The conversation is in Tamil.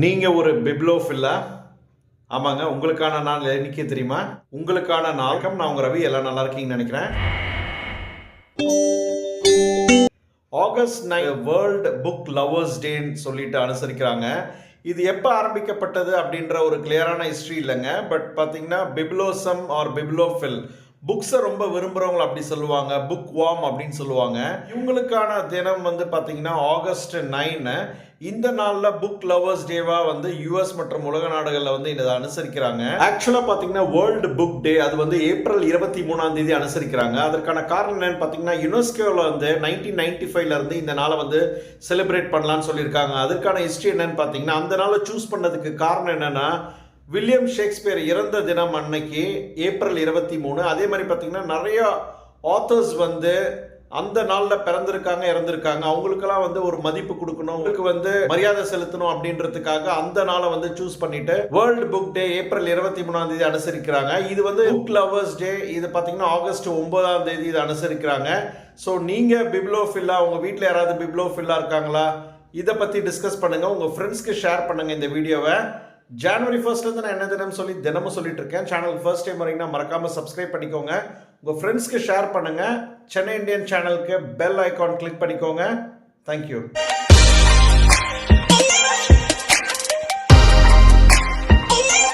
நீங்கள் ஒரு பிப்ளோஃபில்லா ஆமாங்க உங்களுக்கான நாள் என்னைக்கு தெரியுமா? உங்களுக்கான நாள்கம் நான் உங்கள் ரவி எல்லாம் நல்லா இருக்கீங்கன்னு நினைக்கிறேன். ஆகஸ்ட் நை வேர்ல்டு புக் லவர்ஸ் டேன்னு சொல்லிட்டு அனுசரிக்கிறாங்க. இது எப்போ ஆரம்பிக்கப்பட்டது அப்படின்ற ஒரு கிளியரான ஹிஸ்ட்ரி இல்லைங்க. பட் பார்த்தீங்கன்னா பிப்ளோசம் ஆர் பிப்ளோஃபில் புக்ஸை ரொம்ப விரும்புகிறவங்க அப்படி சொல்லுவாங்க. புக் வார்ம் அப்படின்னு சொல்லுவாங்க. இவங்களுக்கான தினம் வந்து பார்த்தீங்கன்னா ஆகஸ்ட் நைனு இந்த நாளில் புக் லவர்ஸ் டேவாக வந்து யூஎஸ் மற்றும் உலக நாடுகளில் வந்து இதை அனுசரிக்கிறாங்க. ஆக்சுவலாக பார்த்தீங்கன்னா வேர்ல்டு புக் டே அது வந்து ஏப்ரல் இருபத்தி மூணாம் தேதி அனுசரிக்கிறாங்க. அதற்கான காரணம் என்னன்னு பார்த்தீங்கன்னா யுனெஸ்கோவில் வந்து நைன்டீன் நைன்டி ஃபைவ்லேருந்து இந்த நாளை வந்து செலிப்ரேட் பண்ணலான்னு சொல்லியிருக்காங்க. அதற்கான ஹிஸ்ட்ரி என்னன்னு பார்த்தீங்கன்னா அந்த நாளை சூஸ் பண்ணதுக்கு காரணம் என்னென்னா வில்லியம் ஷேக்ஸ்பியர் இறந்த தினம் அன்னைக்கு ஏப்ரல் இருபத்தி மூணு. அதே மாதிரி பார்த்தீங்கன்னா நிறைய ஆத்தர்ஸ் வந்து அந்த நாளில் பிறந்திருக்காங்க இறந்திருக்காங்க. அவங்களுக்கெல்லாம் வந்து ஒரு மதிப்பு கொடுக்கணும். அவங்களுக்கு வந்து மரியாதை செலுத்தணும் அப்படின்றதுக்காக அந்த நாளை வந்து சூஸ் பண்ணிட்டு வேர்ல்டு புக் டே ஏப்ரல் இருபத்தி மூணாம் தேதி அனுசரிக்கிறாங்க. இது வந்து புக் லவர்ஸ் டே இது பார்த்தீங்கன்னா ஆகஸ்ட் ஒன்பதாம் தேதி இது அனுசரிக்கிறாங்க. ஸோ நீங்கள் பிப்ளோஃபில்லா உங்கள் வீட்டில் யாராவது பிப்ளோஃபில்லா இருக்காங்களா? இதை பற்றி டிஸ்கஸ் பண்ணுங்கள் உங்கள் ஃப்ரெண்ட்ஸ்க்கு ஷேர் பண்ணுங்கள் இந்த வீடியோவை ஜான்வரி ஃபர்ஸ்ட்லேருந்து நான் என்ன தினம் சொல்லி தினமும் சொல்லிட்டு இருக்கேன். சேனல் ஃபர்ஸ்ட் டைம் வரீங்கன்னா மறக்காமல் சப்ஸ்கிரைப் பண்ணிக்கோங்க. உங்கள் ஃப்ரெண்ட்ஸ்க்கு ஷேர் பண்ணுங்கள் சென்னை இந்தியன் சேனலுக்கு பெல் ஐக்கான் கிளிக் பண்ணிக்கோங்க. Thank you